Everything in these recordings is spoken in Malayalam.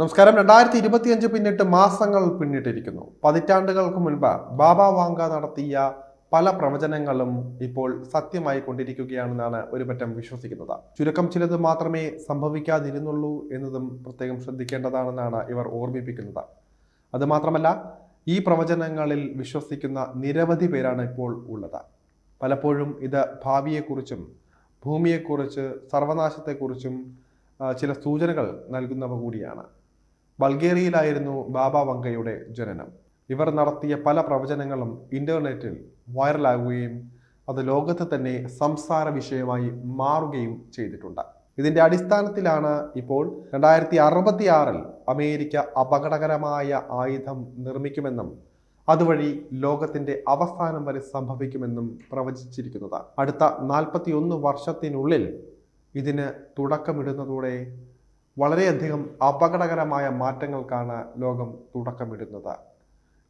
നമസ്കാരം. രണ്ടായിരത്തി ഇരുപത്തിയഞ്ച് പിന്നിട്ട് മാസങ്ങൾ പിന്നിട്ടിരിക്കുന്നു. പതിറ്റാണ്ടുകൾക്ക് മുൻപ് ബാബ വാങ്ക നടത്തിയ പല പ്രവചനങ്ങളും ഇപ്പോൾ സത്യമായി കൊണ്ടിരിക്കുകയാണെന്നാണ് ഒരു പറ്റം വിശ്വസിക്കുന്നത്. ചുരുക്കം ചിലത് മാത്രമേ സംഭവിക്കാതിരുന്നുള്ളൂ എന്നതും പ്രത്യേകം ശ്രദ്ധിക്കേണ്ടതാണെന്നാണ് ഇവർ ഓർമ്മിപ്പിക്കുന്നത്. അതുമാത്രമല്ല ഈ പ്രവചനങ്ങളിൽ വിശ്വസിക്കുന്ന നിരവധി പേരാണ് ഇപ്പോൾ ഉള്ളത്. പലപ്പോഴും ഇത് ഭാവിയെക്കുറിച്ചും ഭൂമിയെക്കുറിച്ച് സർവനാശത്തെക്കുറിച്ചും ചില സൂചനകൾ നൽകുന്നവ കൂടിയാണ്. ബൾഗേറിയയിലായിരുന്നു ബാബ വങ്കയുടെ ജനനം. ഇവർ നടത്തിയ പല പ്രവചനങ്ങളും ഇന്റർനെറ്റിൽ വൈറലാകുകയും അത് ലോകത്ത് തന്നെ സംസാര വിഷയമായി മാറുകയും ചെയ്തിട്ടുണ്ട്. ഇതിന്റെ അടിസ്ഥാനത്തിലാണ് ഇപ്പോൾ രണ്ടായിരത്തി അറുപത്തി ആറിൽ അമേരിക്ക അപകടകരമായ ആയുധം നിർമ്മിക്കുമെന്നും അതുവഴി ലോകത്തിന്റെ അവസാനം വരെ സംഭവിക്കുമെന്നും പ്രവചിച്ചിരിക്കുന്നത് അടുത്ത നാൽപ്പത്തിയൊന്ന് വർഷത്തിനുള്ളിൽ ഇതിന് തുടക്കമിടുന്നതോടെ വളരെയധികം അപകടകരമായ മാറ്റങ്ങൾക്കാണ് ലോകം തുടക്കമിടുന്നത്.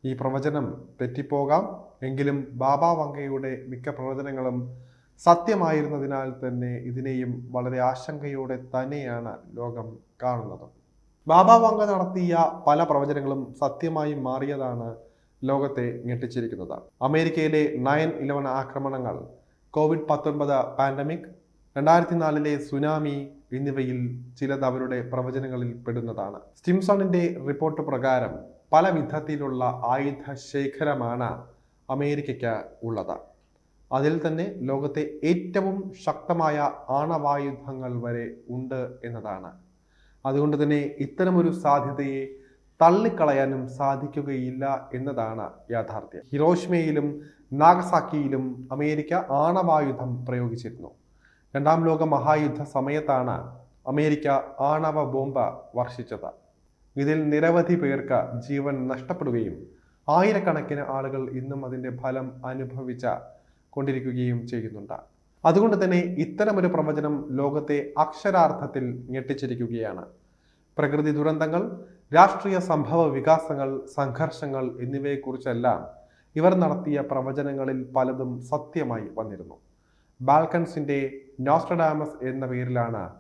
ഈ പ്രവചനം തെറ്റിപ്പോകാം. എങ്കിലും ബാബ വങ്കയുടെ മിക്ക പ്രവചനങ്ങളും സത്യമായിരുന്നതിനാൽ തന്നെ ഇതിനെയും വളരെ ആശങ്കയോടെ തന്നെയാണ് ലോകം കാണുന്നത്. ബാബ വങ്ക നടത്തിയ പല പ്രവചനങ്ങളും സത്യമായി മാറിയതാണ് ലോകത്തെ ഞെട്ടിച്ചിരിക്കുന്നത്. അമേരിക്കയിലെ നയൻ ഇലവൻ ആക്രമണങ്ങൾ കോവിഡ് പത്തൊൻപത് പാൻഡമിക് രണ്ടായിരത്തി നാലിലെ സുനാമി എന്നിവയിൽ ചിലത് അവരുടെ പ്രവചനങ്ങളിൽ പെടുന്നതാണ്. സ്റ്റിംസണിന്റെ റിപ്പോർട്ട് പ്രകാരം പല വിധത്തിലുള്ള ആയുധ ശേഖരമാണ് അമേരിക്കയ്ക്ക് ഉള്ളത്. അതിൽ തന്നെ ലോകത്തെ ഏറ്റവും ശക്തമായ ആണവായുധങ്ങൾ വരെ ഉണ്ട് എന്നതാണ്. അതുകൊണ്ട് തന്നെ ഇത്തരമൊരു സാധ്യതയെ തള്ളിക്കളയാനും സാധിക്കുകയില്ല എന്നതാണ് യാഥാർത്ഥ്യം. ഹിരോഷ്മയിലും നാഗസാക്കിയിലും അമേരിക്ക ആണവായുധം പ്രയോഗിച്ചിരുന്നു. രണ്ടാം ലോക മഹായുദ്ധ സമയത്താണ് അമേരിക്ക ആണവ ബോംബ് വർഷിച്ചത്. ഇതിൽ നിരവധി പേർക്ക് ജീവൻ നഷ്ടപ്പെടുകയും ആയിരക്കണക്കിന് ആളുകൾ ഇന്നും അതിന്റെ ഫലം അനുഭവിച്ച കൊണ്ടിരിക്കുകയും ചെയ്യുന്നുണ്ട്. അതുകൊണ്ട് തന്നെ ഇത്തരമൊരു പ്രവചനം ലോകത്തെ അക്ഷരാർത്ഥത്തിൽ ഞെട്ടിച്ചിരിക്കുകയാണ്. പ്രകൃതി ദുരന്തങ്ങൾ രാഷ്ട്രീയ സംഭവ വികാസങ്ങൾ സംഘർഷങ്ങൾ എന്നിവയെക്കുറിച്ചെല്ലാം ഇവർ നടത്തിയ പ്രവചനങ്ങളിൽ പലതും സത്യമായി വന്നിരുന്നു. ബാൽക്കൻസിന്റെ നോസ്ട്രഡാമസ് എന്ന പേരിലാണ്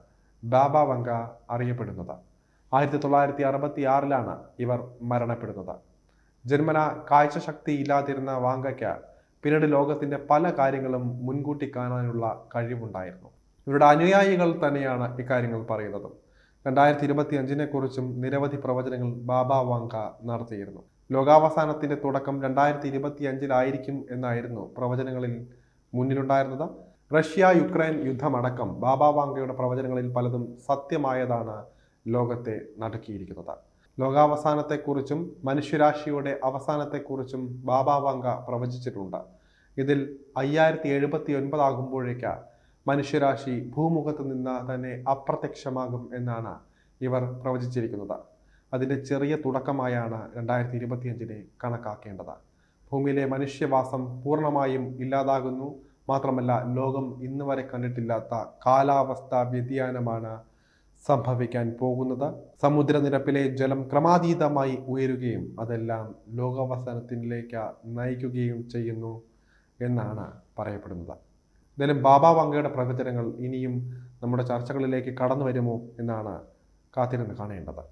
ബാബ വങ്ക അറിയപ്പെടുന്നത്. ആയിരത്തി തൊള്ളായിരത്തി അറുപത്തി ആറിലാണ് ഇവർ മരണപ്പെടുന്നത്. ജന്മന കാഴ്ചശക്തി ഇല്ലാതിരുന്ന വാങ്കയ്ക്ക് പിന്നീട് ലോകത്തിന്റെ പല കാര്യങ്ങളും മുൻകൂട്ടി കാണാനുള്ള കഴിവുണ്ടായിരുന്നു. ഇവരുടെ അനുയായികൾ തന്നെയാണ് ഇക്കാര്യങ്ങൾ പറയുന്നത്. രണ്ടായിരത്തി ഇരുപത്തി അഞ്ചിനെ കുറിച്ചും നിരവധി പ്രവചനങ്ങൾ ബാബ വാങ്ക നടത്തിയിരുന്നു. ലോകാവസാനത്തിന്റെ തുടക്കം രണ്ടായിരത്തി ഇരുപത്തി അഞ്ചിലായിരിക്കും എന്നായിരുന്നു പ്രവചനങ്ങളിൽ മുന്നിലുണ്ടായിരുന്നത്. റഷ്യ യുക്രൈൻ യുദ്ധമടക്കം ബാബ വാങ്കയുടെ പ്രവചനങ്ങളിൽ പലതും സത്യമായതാണ് ലോകത്തെ നടുക്കിയിരിക്കുന്നത്. ലോകാവസാനത്തെക്കുറിച്ചും മനുഷ്യരാശിയുടെ അവസാനത്തെക്കുറിച്ചും ബാബ വാങ്ക പ്രവചിച്ചിട്ടുണ്ട്. ഇതിൽ അയ്യായിരത്തി എഴുപത്തി ഒൻപതാകുമ്പോഴേക്ക് മനുഷ്യരാശി ഭൂമുഖത്ത് നിന്ന് തന്നെ അപ്രത്യക്ഷമാകും എന്നാണ് ഇവർ പ്രവചിച്ചിരിക്കുന്നത്. അതിന്റെ ചെറിയ തുടക്കമായാണ് രണ്ടായിരത്തി ഇരുപത്തിയഞ്ചിനെ കണക്കാക്കേണ്ടത്. ഭൂമിയിലെ മനുഷ്യവാസം പൂർണമായും ഇല്ലാതാകുന്നു. മാത്രമല്ല ലോകം ഇന്ന് വരെ കണ്ടിട്ടില്ലാത്ത കാലാവസ്ഥാ വ്യതിയാനമാണ് സംഭവിക്കാൻ പോകുന്നത്. സമുദ്രനിരപ്പിലെ ജലം ക്രമാതീതമായി ഉയരുകയും അതെല്ലാം ലോകാവസാനത്തിലേക്ക് നയിക്കുകയും ചെയ്യുന്നു എന്നാണ് പറയപ്പെടുന്നത്. എന്തായാലും ബാബ വങ്കയുടെ പ്രവചനങ്ങൾ ഇനിയും നമ്മുടെ ചർച്ചകളിലേക്ക് കടന്നു വരുമോ എന്നാണ് കാത്തിരുന്ന് കാണേണ്ടത്.